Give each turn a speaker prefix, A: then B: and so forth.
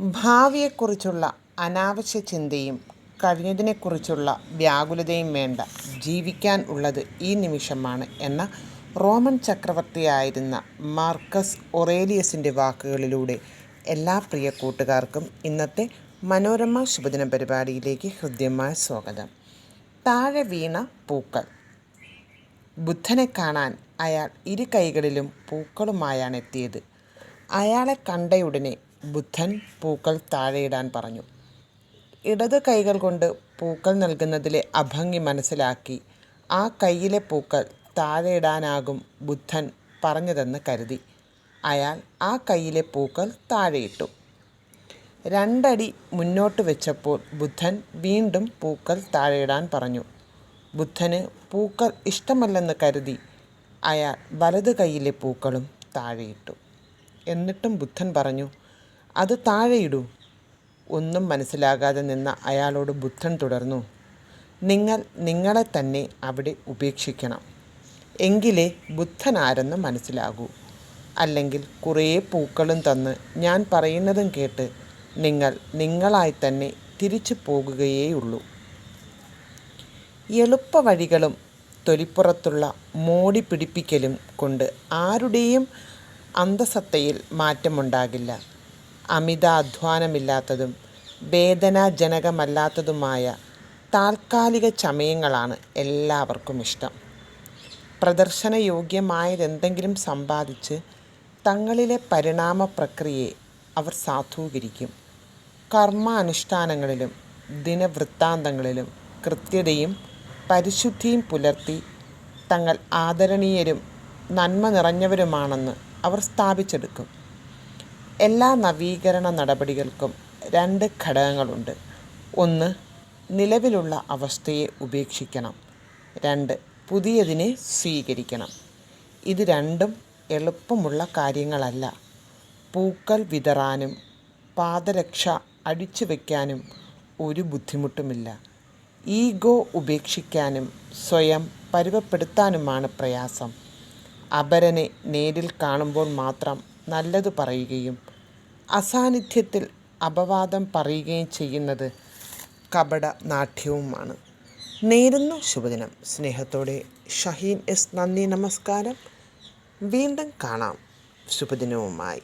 A: ഭാവിയെക്കുറിച്ചുള്ള അനാവശ്യ ചിന്തയും കഴിഞ്ഞതിനെക്കുറിച്ചുള്ള വ്യാകുലതയും വേണ്ട ജീവിക്കാൻ ഉള്ളത് ഈ നിമിഷമാണ് എന്ന റോമൻ ചക്രവർത്തിയായിരുന്ന മാർക്കസ് ഒറേലിയസിന്റെ വാക്കുകളിലൂടെ എല്ലാ പ്രിയ കൂട്ടുകാർക്കും ഇന്നത്തെ മനോരമ ശുഭദിന പരിപാടിയിലേക്ക് ഹൃദ്യമായ സ്വാഗതം. താഴെ വീണ പൂക്കൾ. ബുദ്ധനെ കാണാൻ അയാൾ ഇരു കൈകളിലും പൂക്കളുമായാണ് എത്തിയത്. അയാളെ കണ്ടയുടനെ ബുദ്ധൻ പൂക്കൾ താഴെയിടാൻ പറഞ്ഞു. ഇടത് കൈകൾ കൊണ്ട് പൂക്കൾ നൽകുന്നതിലെ അഭംഗി മനസ്സിലാക്കി ആ കൈയിലെ പൂക്കൾ താഴെയിടാനാകും ബുദ്ധൻ പറഞ്ഞതെന്ന് കരുതി. അയാൾ ആ കൈയിലെ പൂക്കൾ താഴെയിട്ടു. രണ്ടടി മുന്നോട്ട് വെച്ചപ്പോൾ ബുദ്ധൻ വീണ്ടും പൂക്കൾ താഴെയിടാൻ പറഞ്ഞു. ബുദ്ധന് പൂക്കൾ ഇഷ്ടമല്ലെന്ന് കരുതി അയാൾ വലത് കൈയിലെ പൂക്കളും താഴെയിട്ടു. എന്നിട്ടും ബുദ്ധൻ പറഞ്ഞു അത് താഴെയിടൂ. ഒന്നും മനസ്സിലാകാതെ നിന്ന അയാളോട് ബുദ്ധൻ തുടർന്നു. നിങ്ങൾ നിങ്ങളെ തന്നെ അവിടെ ഉപേക്ഷിക്കണം. എങ്കിലേ ബുദ്ധനാരെന്ന് മനസ്സിലാകൂ. അല്ലെങ്കിൽ കുറേ പൂക്കളും തന്ന് ഞാൻ പറയുന്നതും കേട്ട് നിങ്ങൾ നിങ്ങളായി തന്നെ തിരിച്ചു പോകുകയേയുള്ളൂ. എളുപ്പവഴികളും തൊലിപ്പുറത്തുള്ള മോടി പിടിപ്പിക്കലും കൊണ്ട് ആരുടെയും അന്തസത്തയിൽ മാറ്റമുണ്ടാകില്ല. അമിത അധ്വാനമില്ലാത്തതും വേദനാജനകമല്ലാത്തതുമായ താൽക്കാലിക ചമയങ്ങളാണ് എല്ലാവർക്കും ഇഷ്ടം. പ്രദർശനയോഗ്യമായതെന്തെങ്കിലും സമ്പാദിച്ച് തങ്ങളിലെ പരിണാമ പ്രക്രിയയെ അവർ സാധൂകരിക്കും. കർമാനുഷ്ഠാനങ്ങളിലും ദിനവൃത്താന്തങ്ങളിലും കൃത്യതയും പരിശുദ്ധിയും പുലർത്തി തങ്ങൾ ആദരണീയരും നന്മ നിറഞ്ഞവരുമാണെന്ന് അവർ സ്ഥാപിച്ചെടുക്കും. എല്ലാ നവീകരണ നടപടികൾക്കും രണ്ട് ഘടകങ്ങളുണ്ട്. ഒന്ന് നിലവിലുള്ള അവസ്ഥയെ ഉപേക്ഷിക്കണം. രണ്ട് പുതിയതിനെ സ്വീകരിക്കണം. ഇത് രണ്ടും എളുപ്പമുള്ള കാര്യങ്ങളല്ല. പൂക്കൾ വിതറാനും പാദരക്ഷ അടിച്ചു വയ്ക്കാനും ഒരു ബുദ്ധിമുട്ടുമില്ല. ഈഗോ ഉപേക്ഷിക്കാനും സ്വയം പരുവപ്പെടുത്താനുമാണ് പ്രയാസം. അപരനെ നേരിൽ കാണുമ്പോൾ മാത്രം നല്ലത് പറയുകയും അസാന്നിധ്യത്തിൽ അപവാദം പറയുകയും ചെയ്യുന്നത് കപട നാട്യവുമാണ്. നേരുന്നു ശുഭദിനം. സ്നേഹത്തോടെ ഷഹീൻ എസ് നന്ദി നമസ്കാരം. വീണ്ടും കാണാം. ശുഭദിനവുമായി.